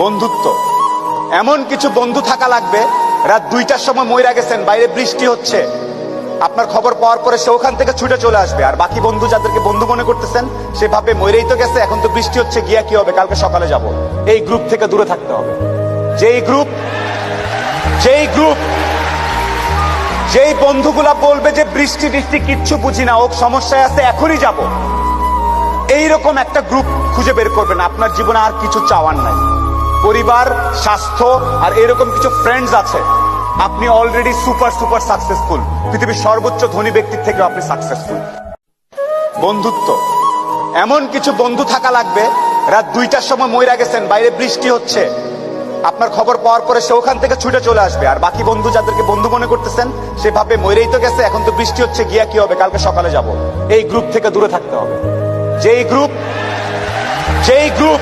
বন্ধুত্ব। এমন কিছু বন্ধু থাকা লাগবে, রাত দুইটার সময় ময়রা গেছেন, বাইরে বৃষ্টি হচ্ছে। আপনার খবর পাওয়ার পরে সে ওখান থেকে ছুটে চলে আসবে। আর বাকি বন্ধু যাদেরকে বন্ধু মনে করতেছেন সে ভাবে ময়রাই তো গেছে, এখন তো বৃষ্টি হচ্ছে, গিয়া কি হবে? কালকে সকালে যাব। এই গ্রুপ থেকে দূরে থাকতে হবে। যেই গ্রুপ যেই গ্রুপ, যেই বন্ধুগুলা বলবে যে বৃষ্টি বৃষ্টি, কিচ্ছু বুঝি না ও সমস্যায় আছে, এখনই যাব। এইরকম একটা গ্রুপ খুঁজে বের করবেন, আপনার জীবনে আর কিছু চাওয়ার নাই। পরিবার, স্বাস্থ্য আর এরকম কিছু ফ্রেন্ডস আছে। আপনি অলরেডি সুপার সুপার সাকসেসফুল পৃথিবীর সর্বোচ্চ ধনী ব্যক্তির থেকে আপনি সাকসেসফুল বন্ধুত্ব। এমন কিছু বন্ধু থাকা লাগবে রাত দুইটার সময় ময়রা গেছেন, বাইরে বৃষ্টি হচ্ছে। আপনার খবর পাওয়ার পরে সে ওখান থেকে ছুটে চলে আসবে। আর বাকি বন্ধু যাদেরকে বন্ধু মনে করতেছেন, সে ভাবে ময়রাই তো গেছে, এখন তো বৃষ্টি হচ্ছে, গিয়া কি হবে? কালকে সকালে যাব। এই গ্রুপ থেকে দূরে থাকতে হবে। যেই গ্রুপ যেই গ্রুপ